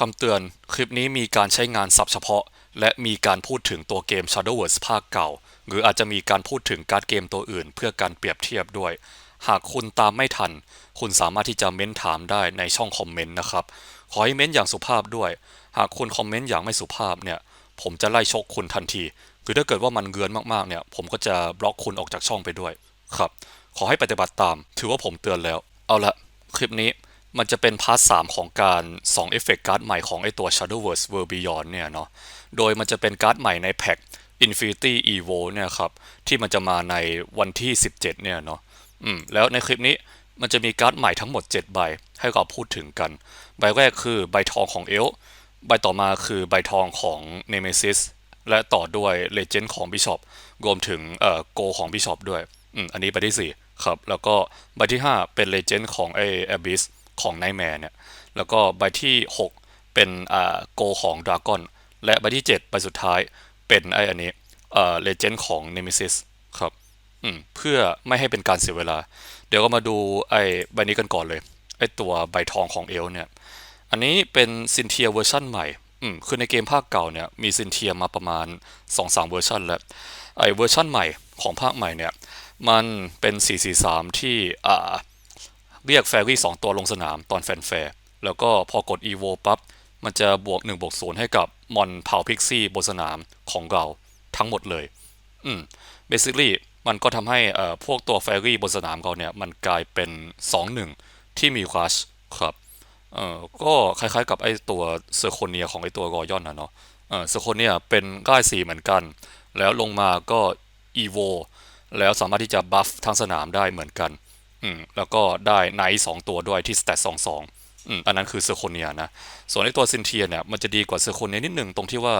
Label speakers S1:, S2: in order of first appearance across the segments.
S1: คำเตือน คลิปนี้มีการใช้งานศัพท์เฉพาะ และมีการพูดถึงตัวเกม Shadowverse ภาคเก่า หรืออาจจะมีการพูดถึงการ์ดเกมตัวอื่น เพื่อการเปรียบเทียบด้วย หากคุณตามไม่ทัน คุณสามารถที่จะเม้นถามได้ในช่องคอมเมนต์นะครับ ขอให้เม้นอย่างสุภาพด้วย หากคุณคอมเมนต์อย่างไม่สุภาพเนี่ย ผมจะไล่ชกคุณทันทีคือถ้าเกิดว่ามันเกือนมากๆเนี่ย ผมก็จะบล็อกคุณออกจากช่องไปด้วย ครับ ขอให้ปฏิบัติตาม ถือว่าผมเตือนแล้ว เอาละคลิปนี้ มันจะเป็นพาร์ทสของการ2เอฟเฟกต์การ์ดใหม่ของไอตัว Shadowverse World Beyond เนี่ยเนาะ โดยมันจะเป็นการ์ดใหม่ในแพ็ค Infinity Evo เนี่ยครับ ที่มันจะมาในวันที่ 17 เนี่ยเนาะ อืม แล้วในคลิปนี้มันจะมีการ์ดใหม่ทั้งหมด 7 ใบ ให้เราพูดถึงกัน ใบแรกคือใบทองของเอลใบต่อมาคือใบทองของ Nemesis และต่อด้วย Legend ของ Bishop รวมถึงเอ่อโกของ Bishop ด้วย อืม อันนี้ใบที่ 4 ครับ แล้วก็ใบที่ 5 เป็น Legend ของไอ้ Abyss ของ Nightmare เนี่ย แล้วก็ใบที่ 6 เป็นอ่าโกของ Dragon และใบที่ 7 ใบสุดท้ายเป็นไออันนี้เอ่อ Legend ของ Nemesis ครับอืมเพื่อไม่ให้เป็นการเสียเวลา เดี๋ยวก็มาดูไอใบนี้กันก่อนเลยไอตัวใบทองของเอลเนี่ย อันนี้เป็นซินเทียเวอร์ชันใหม่อืมคือในเกมภาคเก่าเนี่ยมีซินเทียมาประมาณ 2-3 เวอร์ชันแล้วไอเวอร์ชันใหม่ของภาคใหม่เนี่ย มันเป็น 443 ที่อ่า เรียกแฟรี่สองตัวลงสนามตอนแฟนแฟร์แล้วก็พอกด EVO ปั๊บมันจะบวก1บวก0ให้กับมอนเผาพิกซี่บนสนามของเราทั้งหมดเลย อืม basically มันก็ทำให้เอ่อพวกตัวแฟรี่บนสนามเราเนี่ย มันกลายเป็น 2-1 ที่มีคลัชครับเอ่อก็คล้ายๆกับไอตัวเซอร์โคเนียของไอตัวรอยอนนะเนาะเออเซอร์โคเนียเป็นร่ายสีเหมือนกัน แล้วลงมาก็ EVO แล้วสามารถที่จะบัฟทั้งสนามได้เหมือนกัน อืมแล้วก็ได้ไนท์สองตัวด้วยที่สเตตสองสองอืมอันนั้นคือเซอร์โคเนียนะ ส่วนไอตัวซินเทียเนี่ยมันจะดีกว่าเซอร์โคเนียนิดหนึ่งตรงที่ว่า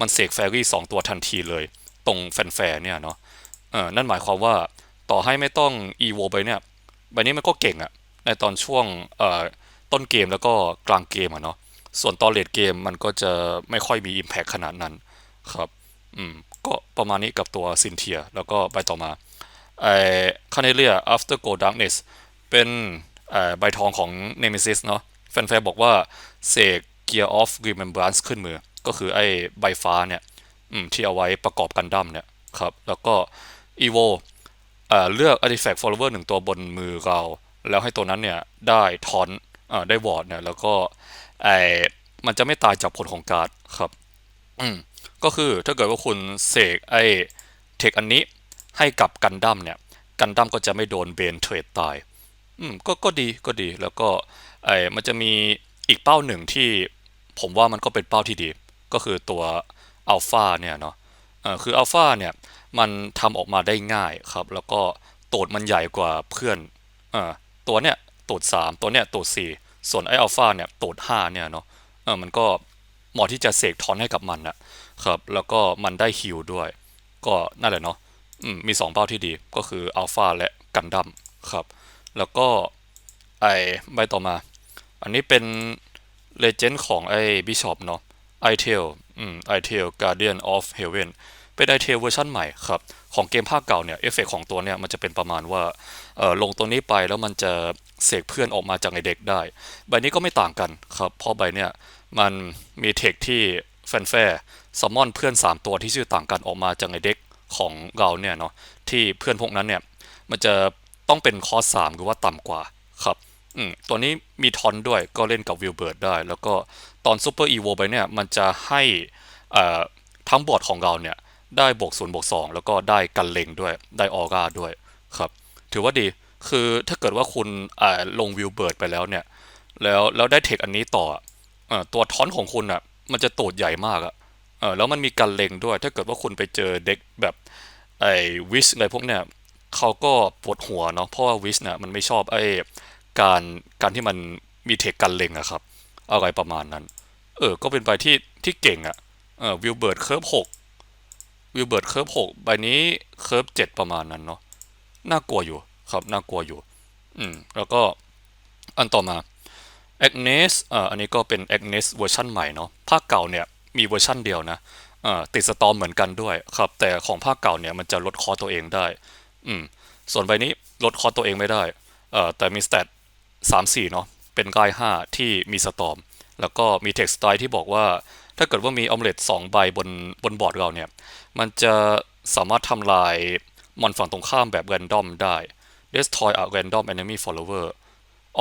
S1: มันเสกแฟรี่สองตัวทันทีเลย ตรงแฟนแฟร์เนี่ยเนาะเออนั่นหมายความว่าต่อให้ไม่ต้อง EVO ไปเนี่ยใบนี้มันก็เก่งอะในตอนช่วงเอ่อต้นเกมแล้วก็กลางเกมอะเนาะส่วนตอนเลดเกมมันก็จะไม่ค่อยมี Impact ขนาดนั้นครับ อืม ก็ประมาณนี้กับตัวซินเทีย แล้วก็ใบต่อมา ไอ้คาเนเลีย after go darkness เป็นใบทองของ Nemesis เนาะแฟนๆบอกว่าเสก Gear of Remembrance ขึ้นมือ ก็คือไอ้ใบฟ้าเนี่ยที่เอาไว้ประกอบกันดั้มเนี่ยครับ แล้วก็ Evo เอ่อเลือก artifact follower หนึ่งตัวบนมือเรา แล้วให้ตัวนั้นเนี่ยได้ทอนอได้วอร์ดเนี่ยแล้วก็ไอมันจะไม่ตายจากผลของการ์ดครับอืมก็คือถ้าเกิดว่าคุณเสกไอเทคอันนี้ ให้กับกันดั้มเนี่ยกันดั้มก็จะไม่โดนเบนเทรดตายอืมก็ก็ดีก็ดีแล้วก็ไอมันจะมีอีกเป้าหนึ่งที่ผมว่ามันก็เป็นเป้าที่ดี ก็คือตัวอัลฟาเนี่ยเนาะเอ่อคืออัลฟาเนี่ยมันทำออกมาได้ง่ายครับ แล้วก็โตดมันใหญ่กว่าเพื่อนเอ่อตัวเนี้ยโตด3 ตัวเนี้ยโตด4 ส่วนไออัลฟาเนี่ยโตด5เนี่ยเนาะเออมันก็เหมาะที่จะเสกทอนให้กับมันนะครับ แล้วก็มันได้ฮิลด้วย ก็นั่นแหละเนาะ มี 2 เป้าที่ดีก็คืออัลฟาและกันดั้มครับ แล้วก็ไอใบต่อมา อันนี้เป็นเลเจนด์ของไอบิชอปเนาะไอเทลอืมไอเทลการ์เดียนออฟเฮเวนเป็นไอเทลเวอร์ชันใหม่ครับ ของเกมภาคเก่าเนี่ยเอฟเฟกของตัวเนี่ย มันจะเป็นประมาณว่าเออลงตัวนี้ไปแล้วมันจะเสกเพื่อนออกมาจากในเด็กได้ ใบนี้ก็ไม่ต่างกันครับเพราะใบเนี่ย มันมีเทคที่แฟนแฟร์ซัมมอนเพื่อน 3 ตัวที่ชื่อต่างกันออกมาจากในเด็ก ของเราเนี่ยเนาะที่เพื่อนพวกนั้นเนี่ยมันจะต้องเป็นคอสสามหรือว่าต่ำกว่าครับอืมตัวนี้มีทอนด้วยก็เล่นกับวิลเบิร์ดได้ แล้วก็ตอนซูเปอร์อีโวไปเนี่ยมันจะให้อ่าทั้งบอร์ดของเราเนี่ยได้บวกศูนย์บวกสองแล้วก็ได้กันเลงด้วยได้ออร่าด้วยครับถือว่าดีคือถ้าเกิดว่าคุณอ่าลงวิลเบิร์ดไปแล้วเนี่ย แล้วแล้วได้เทคอันนี้ต่ออ่อตัวทอนของคุณอะ มันจะโตดใหญ่มากอะ เออแล้วมันมีกันเล็งด้วย ถ้าเกิดว่าคุณไปเจอเด็กแบบไอ้วิชอะไรพวกเนี้ยเขาก็ปวดหัวเนาะเพราะว่าวิชเนี่ยมันไม่ชอบไอ้การการที่มันมีเทคกันเล็งอะครับอะไรประมาณนั้น เออ ก็เป็นใบที่ที่เก่งอะเออวิลเบิร์ดเคิร์ฟหกวิลเบิร์ดเคิร์ฟหกใบนี้เคิร์ฟเจ็ดประมาณนั้นเนาะน่ากลัวอยู่ครับน่ากลัวอยู่ อืม แล้วก็อันต่อมา Agnes อ่าอันนี้ก็เป็น Agnes เวอร์ชันใหม่เนาะภาคเก่าเนี่ย มีเวอร์ชันเดียวนะติดสตอมเหมือนกันด้วยครับ แต่ของภาคเก่าเนี่ยมันจะลดคอตัวเองได้ อืม ส่วนใบนี้ลดคอตัวเองไม่ได้ แต่มีสเตตสามสี่เนาะ เป็นกายห้าที่มีสตอม แล้วก็มี text style ที่บอกว่า ถ้าเกิดว่ามีออมเล็ตสองใบบนบนบอร์ดเราเนี่ย มันจะสามารถทำลายมอนฝั่งตรงข้ามแบบ random ได้ destroy a random enemy follower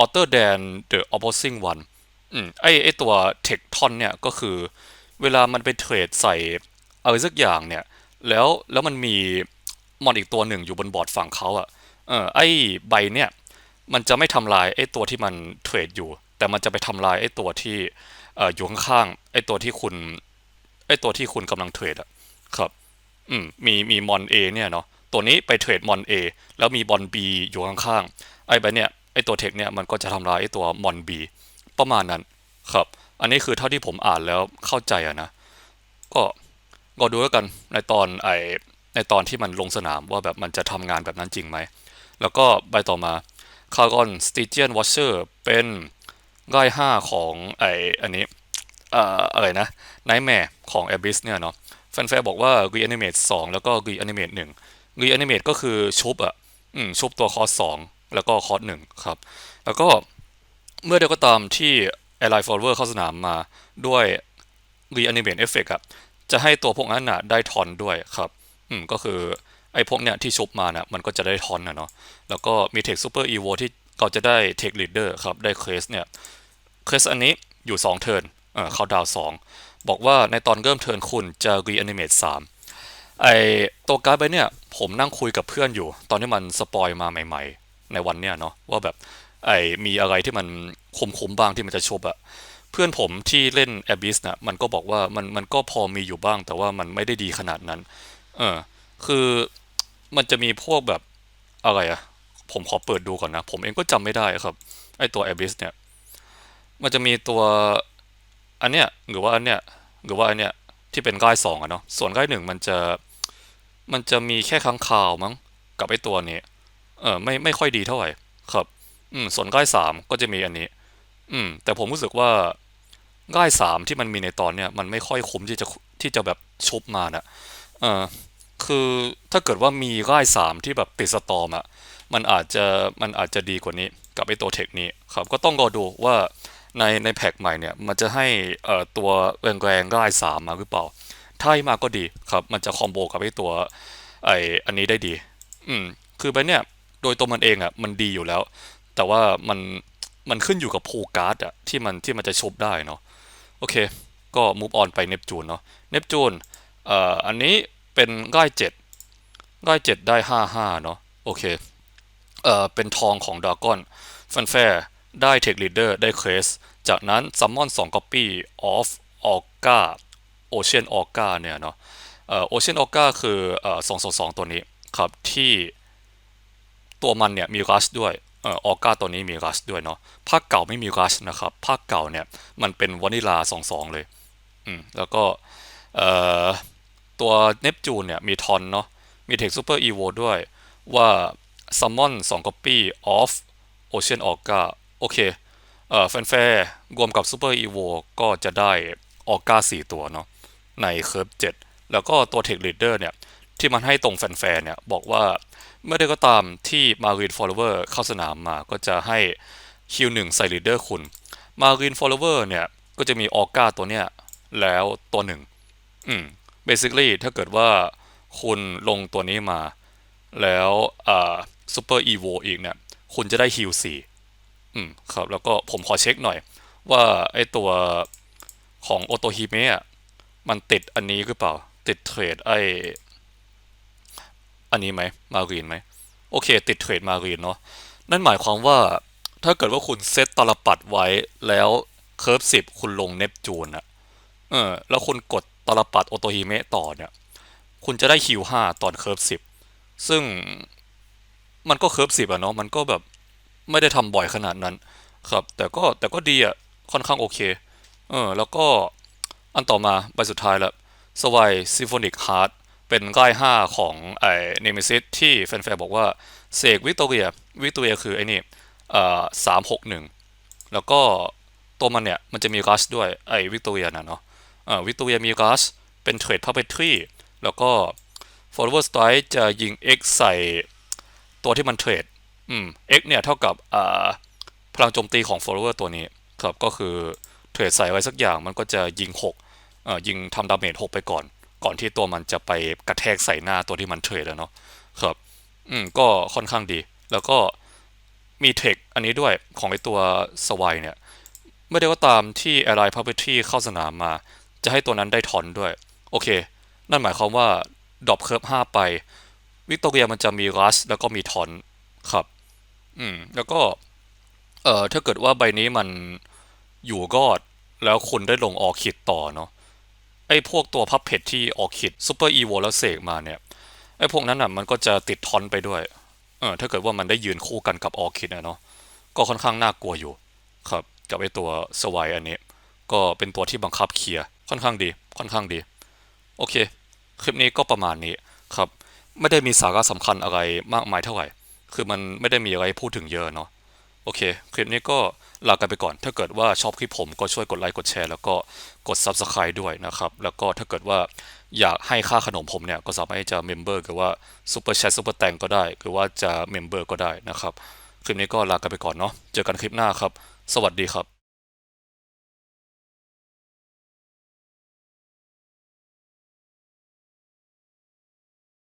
S1: other than the opposing one อืมไอไอตัว text ton เนี่ยก็คือ เวลามันไปเทรดใส่อะไรสักอย่างเนี่ย แล้วแล้วมันมีมอนอีกตัวหนึ่งอยู่บนบอร์ดฝั่งเขาอะเออไอใบเนี่ยมันจะไม่ทำลายไอตัวที่มันเทรดอยู่ แต่มันจะไปทำลายไอตัวที่เอ่ออยู่ข้างๆไอตัวที่คุณไอตัวที่คุณกำลังเทรดอะครับอืมมีมีมอน A เนี่ยเนาะตัวนี้ไปเทรดมอน A แล้วมีบอล B อยู่ข้างๆไอใบเนี่ยไอตัวเทคเนี่ยมันก็จะทำลายไอตัวมอน B ประมาณนั้นครับ อันนี้คือเท่าที่ผมอ่านแล้วเข้าใจอะนะ ก็ก็ดูแล้วกันในตอนไอในตอนที่มันลงสนามว่าแบบมันจะทำงานแบบนั้นจริงไหม แล้วก็ใบต่อมาคาร์กอนสติเจียนวอชเชอร์เป็นง่ายห้าของไออันนี้เอ่ออะไรนะไนท์แมร์ของ a b y s เนี่ยเนาะแฟนๆบอกว่า Reanimate 2 แล้วก็ Reanimate 1 Reanimate ก็คือชุบอะอืมชุบตัวคอร์ส2แล้วก็คอร์ส1ครับ แล้วก็เมื่อเดียวก็ตามที่ Ally Follower เข้าสนามมาด้วย Reanimate Effect อะจะให้ตัวพวกนั้นน่ะได้ทอนด้วยครับอืมก็คือไอ้พวกเนี้ยที่ชุบมาน่ะมันก็จะได้ทอนนะเนาะแล้วก็มี Tech Super Evo ที่เราจะได้ Tech Leader ครับ ได้เคสเนี่ยเคสอันนี้อยู่ 2 เทิร์นเออเขาดาว2บอกว่าในตอนเริ่มเทิร์นคุณจะ Reanimate 3ไอตัวการ์ดใบเนี่ย ผมนั่งคุยกับเพื่อนอยู่ ตอนที่มันสปอยมาใหม่ ๆ ในวันเนี้ยเนาะว่าแบบ ไอมีอะไรที่มันคมๆบ้างที่มันจะชบอะเพื่อนผมที่เล่น Abyss นะมันก็บอกว่ามันมันก็พอมีอยู่บ้าง แต่ว่ามันไม่ได้ดีขนาดนั้น เออ คือมันจะมีพวกแบบอะไรอะผมขอเปิดดูก่อนนะ ผมเองก็จำไม่ได้ครับ ไอตัว Abyss เนี่ย มันจะมีตัวอันเนี้ยหรือว่าอันเนี้ยหรือว่าอันเนี้ยที่เป็นก้ายสองอะเนาะส่วนก้ายหนึ่งมันจะมันจะมีแค่ค้างคาวมั้งกับไอตัวนี้เออไม่ไม่ค่อยดีเท่าไหร่ครับ อืมส่วนก้ายสามก็จะมีอันนี้ อืม แต่ผมรู้สึกว่าก้ายสามที่มันมีในตอนเนี้ยมันไม่ค่อยคุ้มที่จะที่จะแบบชุบมานะเออคือถ้าเกิดว่ามีก้ายสามที่แบบติดสตอมอะมันอาจจะมันอาจจะดีกว่านี้กับไอตัวเทคนี้ครับ ก็ต้องรอดูว่าในในแพ็กใหม่เนี่ย มันจะให้เอ่อตัวแรงๆก้ายสามมาหรือเปล่า ถ้าให้มาก็ดีครับ มันจะคอมโบกับไอตัวไออันนี้ได้ดี อืม คือไปเนี่ยโดยตัวมันเองอะมันดีอยู่แล้ว แต่ว่ามันมันขึ้นอยู่กับโพการ์ดอะที่มันที่มันจะชบได้เนาะโอเค ก็มูฟออนไปเนปจูนเนาะเนปจูนเอ่ออันนี้เป็นง่ายเจ็ดง่ายเจ็ดได้ห้าห้าเนาะโอเคเอ่อเป็นทองของดากอนฟันแฟร์ได้เทคลีดเดอร์ได้เคสจากนั้นซัมมอน2 copy of Orca Ocean Orca เชียนี่ยเนาะเอ่อ Ocean Orca คือเอ่อ222ตัวนี้ครับที่ตัวมันเนี่ยมีรัชด้วย เอ่อ Orca ตัวนี้มีรัชด้วยเนาะภาคเก่าไม่มีรัชนะครับ ภาคเก่าเนี่ยมันเป็นวานิลา22เลยอืมแล้วก็เอ่อตัวเนปจูนเนี่ยมีทอนเนาะมีเทคซูเปอร์อีโวด้วยว่าซัมมอน2 copy of Ocean Orca โอเคเอ่อแฟร์รวมกับ Super Evo ก็จะได้ออกกา4ตัวเนาะในเคิร์ฟ7แล้วก็ตัว Tech Leader เนี่ย ที่มันให้ตรงแฟนๆเนี่ยบอกว่าเมื่อใดก็ตามที่ Marine Follower เข้าสนามมาก็จะให้คิวหนึ่งใส่ Leader คุณ Marine Follower เนี่ย ก็จะมีออกกาตัวเนี้ยแล้วตัวหนึ่งอืม basically ถ้าเกิดว่าคุณลงตัวนี้มา แล้วอ่า Super Evo อีกเนี่ย คุณจะได้ฮิลสี่อืมครับ แล้วก็ผมขอเช็คหน่อย ว่าไอตัวของโอโตฮิเมะมันติดอันนี้หรือเปล่า ติดเทรดไอ อันนี้ไหมมารีนไหมโอเค ติดเทรดมารีนเนาะนั่นหมายความว่าถ้าเกิดว่าคุณเซตตลปัดไว้แล้วเคิร์ฟสิบคุณลงเนปจูนอะเออแล้วคุณกดตลปัดโอโตฮิเมะต่อเนี่ย คุณจะได้คิวห้าตอนเคิร์ฟสิบซึ่งมันก็เคิร์ฟสิบอะเนาะมันก็แบบไม่ได้ทำบ่อยขนาดนั้นครับ แต่ก็แต่ก็ดีอะค่อนข้างโอเคเออแล้วก็อันต่อมาใบสุดท้ายละสวายซิฟ o นิกฮาร์ด เป็นใกล้ห้าของไอ้เนมิซิสที่แฟนๆบอกว่าเสกวิกตอเรียวิกตอเรียคือไอ้นี่เอ่อสามหกหนึ่งแล้วก็ตัวมันเนี่ยมันจะมีรัชด้วยไอ้วิกตอเรียนะเนาะเอ่อวิกตอเรียมีรัชเป็นเทรดพับเปทรีแล้วก็ forward strike จะยิง X ใส่ตัวที่มันเทรดอืม X เนี่ยเท่ากับอ่าพลังโจมตีของ follower ตัวนี้ครับก็คือเทรดใส่ไว้สักอย่างมันก็จะยิงหกเอ่อยิงทำดาเมจหกไปก่อน ก่อนที่ตัวมันจะไปกระแทกใส่หน้าตัวที่มันเทรดแล้วเนาะครับ อืมก็ค่อนข้างดี แล้วก็มีเทคอันนี้ด้วยของไอตัวสวายเนี่ยไม่ได้ว่าตามที่ Ally Property เข้าสนามมา จะให้ตัวนั้นได้ทอนด้วย โอเค นั่นหมายความว่าดรอปเคิร์ฟ5ไปวิกตอเรียมันจะมีรัสแล้วก็มีทอนครับ อืม แล้วก็ เอ่อถ้าเกิดว่าใบนี้มันอยู่รอด แล้วคุณได้ลงออคิดต่อเนาะ ไอ้พวกตัวพับเพจที่ออคิดซูเปอร์อีโวแล้วเสกมาเนี่ยไอ้พวกนั้นอะมันก็จะติดทอนไปด้วยเออถ้าเกิดว่ามันได้ยืนคู่กันกับออคิดนะเนาะก็ค่อนข้างน่ากลัวอยู่ครับกับไอ้ตัวสวายอันนี้ ก็เป็นตัวที่บังคับเคลียร์ค่อนข้างดีค่อนข้างดี โอเค คลิปนี้ก็ประมาณนี้ครับ ไม่ได้มีสาระสำคัญอะไรมากมายเท่าไหร่ คือมันไม่ได้มีอะไรพูดถึงเยอะเนาะโอเค คลิปนี้ก็ ลากันไปก่อน ถ้าเกิดว่าชอบคลิปผมก็ช่วยกดไลค์กดแชร์แล้วก็กด Subscribe ด้วยนะครับ แล้วก็ถ้าเกิดว่าอยากให้ค่าขนมผมเนี่ย ก็สามารถจะเมมเบอร์หรือว่าซูเปอร์แชทซูเปอร์แตงก็ได้ หรือว่าจะเมมเบอร์ก็ได้นะครับ คลิปนี้ก็ลากันไปก่อนเนาะเจอกันคลิปหน้าครับ สวัสดีครับ